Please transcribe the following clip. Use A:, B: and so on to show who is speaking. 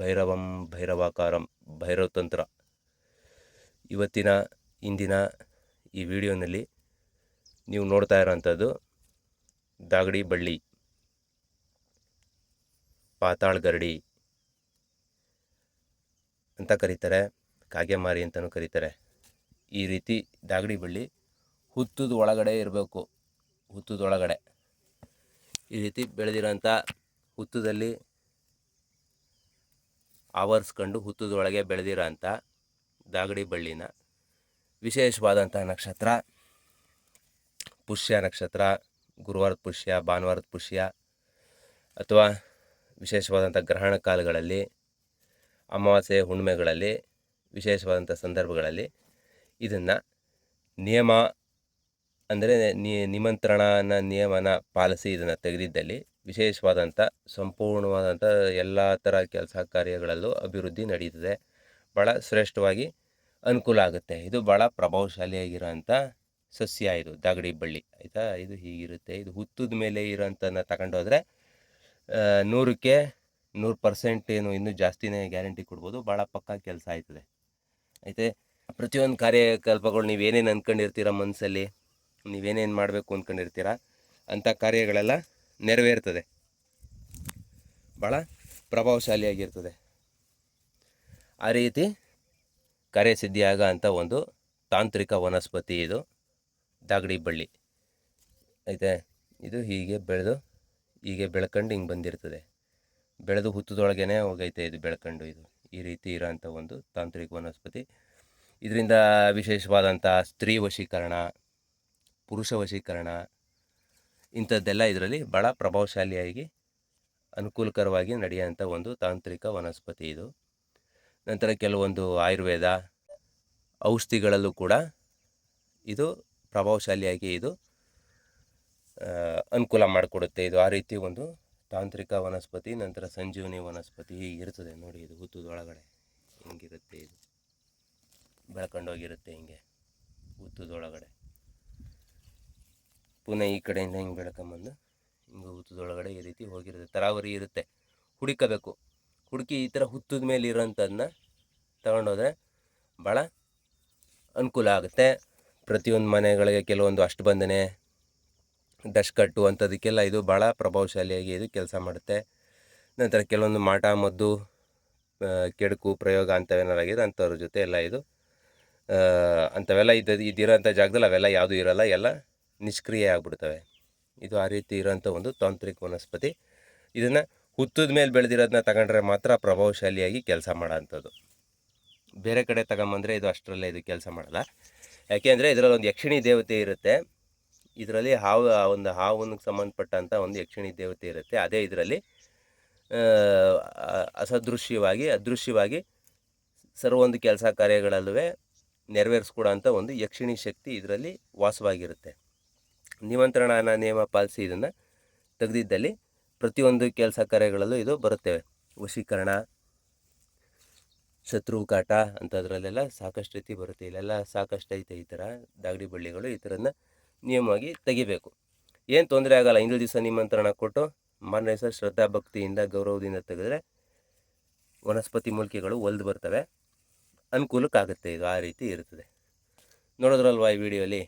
A: ಭೈರವಂ ಭೈರವಾಕಾರಂ ಭೈರವ ತಂತ್ರ ಇವತ್ತಿನ, ಇಂದಿನ ಈ ವಿಡಿಯೋನಲ್ಲಿ ನೀವು ನೋಡ್ತಾ ಇರೋಂಥದ್ದು ದಾಗಡಿ ಬಳ್ಳಿ, ಪಾತಾಳ್ ಗರಡಿ ಅಂತ ಕರೀತಾರೆ, ಕಾಗೆಮಾರಿ ಅಂತಲೂ ಕರೀತಾರೆ. ಈ ರೀತಿ ದಾಗಡಿ ಬಳ್ಳಿ ಹುತ್ತದ ಒಳಗಡೆ ಇರಬೇಕು, ಹುತ್ತದ ಒಳಗಡೆ. ಈ ರೀತಿ ಬೆಳೆದಿರೋಂಥ ಹುತ್ತದಲ್ಲಿ ಆವರಿಸ್ಕೊಂಡು ಹುತ್ತದೊಳಗೆ ಬೆಳೆದಿರೋಂಥ ದಾಗಡಿ ಬಳ್ಳಿನ ವಿಶೇಷವಾದಂಥ ನಕ್ಷತ್ರ, ಪುಷ್ಯ ನಕ್ಷತ್ರ, ಗುರುವಾರದ ಪುಷ್ಯ, ಭಾನುವಾರದ ಪುಷ್ಯ ಅಥವಾ ವಿಶೇಷವಾದಂಥ ಗ್ರಹಣ ಕಾಲಗಳಲ್ಲಿ ಅಮಾವಾಸ್ಯೆ ಹುಣ್ಣಿಮೆಗಳಲ್ಲಿ ವಿಶೇಷವಾದಂಥ ಸಂದರ್ಭಗಳಲ್ಲಿ ಇದನ್ನು ನಿಯಮ ಅಂದರೆ ನಿಮಂತ್ರಣನ ನಿಯಮನ ಪಾಲಿಸಿ ಇದನ್ನು ತೆಗೆದಿದ್ದಲ್ಲಿ ವಿಶೇಷವಾದಂಥ, ಸಂಪೂರ್ಣವಾದಂಥ ಎಲ್ಲ ಥರ ಕೆಲಸ ಕಾರ್ಯಗಳಲ್ಲೂ ಅಭಿವೃದ್ಧಿ ನಡೀತದೆ. ಭಾಳ ಶ್ರೇಷ್ಠವಾಗಿ ಅನುಕೂಲ ಆಗುತ್ತೆ. ಇದು ಭಾಳ ಪ್ರಭಾವಶಾಲಿಯಾಗಿರೋಂಥ ಸಸ್ಯ ಇದು, ದಾಗಡಿ ಬಳ್ಳಿ. ಆಯಿತಾ? ಇದು ಹೀಗಿರುತ್ತೆ. ಇದು ಹುತ್ತದ ಮೇಲೆ ಇರೋಂಥನ್ನ ತಗೊಂಡೋದ್ರೆ ನೂರಕ್ಕೆ ನೂರು ಪರ್ಸೆಂಟ್ ಏನು ಇನ್ನೂ ಜಾಸ್ತಿನೇ ಗ್ಯಾರಂಟಿ ಕೊಡ್ಬೋದು. ಭಾಳ ಪಕ್ಕಾ ಕೆಲಸ ಆಯ್ತದೆ. ಐತೆ ಪ್ರತಿಯೊಂದು ಕಾರ್ಯಕಲ್ಪಗಳು ನೀವೇನೇನು ಅಂದ್ಕೊಂಡಿರ್ತೀರ ಮನಸ್ಸಲ್ಲಿ ನೀವೇನೇನು ಮಾಡಬೇಕು ಅಂದ್ಕೊಂಡಿರ್ತೀರ ಅಂಥ ಕಾರ್ಯಗಳೆಲ್ಲ ನೆರವೇರ್ತದೆ. ಭಾಳ ಪ್ರಭಾವಶಾಲಿಯಾಗಿರ್ತದೆ. ಆ ರೀತಿ ಕಾರ್ಯಸಿದ್ಧಿಯಾಗ ಅಂತ ಒಂದು ತಾಂತ್ರಿಕ ವನಸ್ಪತಿ ಇದು, ದಾಗಡಿ ಬಳ್ಳಿ. ಐತೆ, ಇದು ಹೀಗೆ ಬೆಳೆದು, ಹೀಗೆ ಬೆಳ್ಕೊಂಡು ಹಿಂಗೆ ಬಂದಿರ್ತದೆ. ಬೆಳೆದು ಹುತ್ತದೊಳಗೇ ಹೋಗೈತೆ ಇದು ಬೆಳ್ಕೊಂಡು ಇದು. ಈ ರೀತಿ ಇರೋಂಥ ಒಂದು ತಾಂತ್ರಿಕ ವನಸ್ಪತಿ. ಇದರಿಂದ ವಿಶೇಷವಾದಂಥ ಸ್ತ್ರೀ ವಶೀಕರಣ, ಪುರುಷ ವಶೀಕರಣ ಇಂಥದ್ದೆಲ್ಲ ಇದರಲ್ಲಿ ಭಾಳ ಪ್ರಭಾವಶಾಲಿಯಾಗಿ, ಅನುಕೂಲಕರವಾಗಿ ನಡೆಯುವಂಥ ಒಂದು ತಾಂತ್ರಿಕ ವನಸ್ಪತಿ ಇದು. ನಂತರ ಕೆಲವೊಂದು ಆಯುರ್ವೇದ ಔಷಧಿಗಳಲ್ಲೂ ಕೂಡ ಇದು ಪ್ರಭಾವಶಾಲಿಯಾಗಿ ಇದು ಅನುಕೂಲ ಮಾಡಿಕೊಡುತ್ತೆ. ಇದು ಆ ರೀತಿ ಒಂದು ತಾಂತ್ರಿಕ ವನಸ್ಪತಿ, ನಂತರ ಸಂಜೀವನಿ ವನಸ್ಪತಿ ಹೀಗೆ ಇರ್ತದೆ. ನೋಡಿ ಇದು ಹುತ್ತದೊಳಗಡೆ ಹಿಂಗಿರುತ್ತೆ ಇದು. ಬೆಳ್ಕೊಂಡೋಗಿರುತ್ತೆ ಹಿಂಗೆ ಹುತ್ತದೊಳಗಡೆ ಪುನಃ ಈ ಕಡೆಯಿಂದ ಹಿಂಗೆ ಬೆಳ್ಕೊಂಬಂದು ಹಿಂಗೆ ಹುತ್ತದೊಳಗಡೆ ಈ ರೀತಿ ಹೋಗಿರುತ್ತೆ. ತರಾವರಿ ಇರುತ್ತೆ. ಹುಡುಕಬೇಕು. ಹುಡುಕಿ ಈ ಥರ ಹುತ್ತದ ಮೇಲೆ ಇರೋಂಥದ್ದನ್ನ ತಗೊಂಡೋದ್ರೆ ಭಾಳ ಅನುಕೂಲ ಆಗುತ್ತೆ. ಪ್ರತಿಯೊಂದು ಮನೆಗಳಿಗೆ ಕೆಲವೊಂದು ಅಷ್ಟಬಂಧನೆ ದಶ್ಕಟ್ಟು ಅಂಥದಕ್ಕೆಲ್ಲ ಇದು ಭಾಳ ಪ್ರಭಾವಶಾಲಿಯಾಗಿ ಇದು ಕೆಲಸ ಮಾಡುತ್ತೆ. ನಂತರ ಕೆಲವೊಂದು ಮಾಟ, ಮದ್ದು ಕೆಡುಕು, ಪ್ರಯೋಗ ಅಂಥವೇನಾರಾಗಿದೆ ಅಂಥವ್ರ ಜೊತೆ ಎಲ್ಲ ಇದು ಅಂಥವೆಲ್ಲ ಇದ್ದದ್ದು ಇದ್ದಿರೋಂಥ ಜಾಗದಲ್ಲಿ ಅವೆಲ್ಲ ಯಾವುದೂ ಇರೋಲ್ಲ. ಎಲ್ಲ ನಿಷ್ಕ್ರಿಯ ಆಗಿಬಿಡ್ತವೆ. ಇದು ಆ ರೀತಿ ಇರೋಂಥ ಒಂದು ತಾಂತ್ರಿಕ ವನಸ್ಪತಿ. ಇದನ್ನು ಹುತ್ತದ ಮೇಲೆ ಬೆಳೆದಿರೋದನ್ನ ತಗೊಂಡ್ರೆ ಮಾತ್ರ ಪ್ರಭಾವಶಾಲಿಯಾಗಿ ಕೆಲಸ ಮಾಡೋಂಥದ್ದು ಬೇರೆ ಕಡೆ ತಗೊಂಬಂದರೆ ಇದು ಅಷ್ಟರಲ್ಲೇ ಇದು ಕೆಲಸ ಮಾಡಲ್ಲ. ಯಾಕೆಂದರೆ ಇದರಲ್ಲಿ ಒಂದು ಯಕ್ಷಿಣಿ ದೇವತೆ ಇರುತ್ತೆ. ಇದರಲ್ಲಿ ಹಾವು ಒಂದು ಹಾವಿಗೆ ಸಂಬಂಧಪಟ್ಟಂಥ ಒಂದು ಯಕ್ಷಿಣಿ ದೇವತೆ ಇರುತ್ತೆ. ಅದೇ ಇದರಲ್ಲಿ ಅಸದೃಶ್ಯವಾಗಿ, ಅದೃಶ್ಯವಾಗಿ ಸರ್ವೊಂದು ಕೆಲಸ ಕಾರ್ಯಗಳಲ್ಲೂ ನೆರವೇರಿಸ್ಕೊಡೋಂಥ ಒಂದು ಯಕ್ಷಿಣಿ ಶಕ್ತಿ ಇದರಲ್ಲಿ ವಾಸವಾಗಿರುತ್ತೆ. ನಿಮಂತ್ರಣನ ನಿಯಮ ಪಾಲಿಸಿ ಇದನ್ನು ತೆಗೆದಿದ್ದಲ್ಲಿ ಪ್ರತಿಯೊಂದು ಕೆಲಸ ಕಾರ್ಯಗಳಲ್ಲೂ ಇದು ಬರುತ್ತೇವೆ. ವಶೀಕರಣ, ಶತ್ರು ಕಾಟ ಅಂಥದ್ರಲ್ಲೆಲ್ಲ ಸಾಕಷ್ಟು ರೀತಿ ಬರುತ್ತೆ. ಇಲ್ಲೆಲ್ಲ ಸಾಕಷ್ಟು ಐತೆ ಈ ಥರ ದಾಗಡಿ ಬಳ್ಳಿಗಳು ಈ ಥರನ ನಿಯಮವಾಗಿ ತೆಗಿಬೇಕು. ಏನು ತೊಂದರೆ ಆಗೋಲ್ಲ. ಇಂದು ದಿವಸ ನಿಮಂತ್ರಣ ಕೊಟ್ಟು ಮಾರನೇ ದಿವಸ ಶ್ರದ್ಧಾ ಭಕ್ತಿಯಿಂದ ಗೌರವದಿಂದ ತೆಗೆದ್ರೆ ವನಸ್ಪತಿ ಮೂಲಿಕೆಗಳು ಒಲ್ದು ಬರ್ತವೆ. ಅನುಕೂಲಕ್ಕಾಗುತ್ತೆ. ಇದು ಆ ರೀತಿ ಇರ್ತದೆ. ನೋಡೋದ್ರಲ್ವಾ ಈ ವಿಡಿಯೋಲಿ?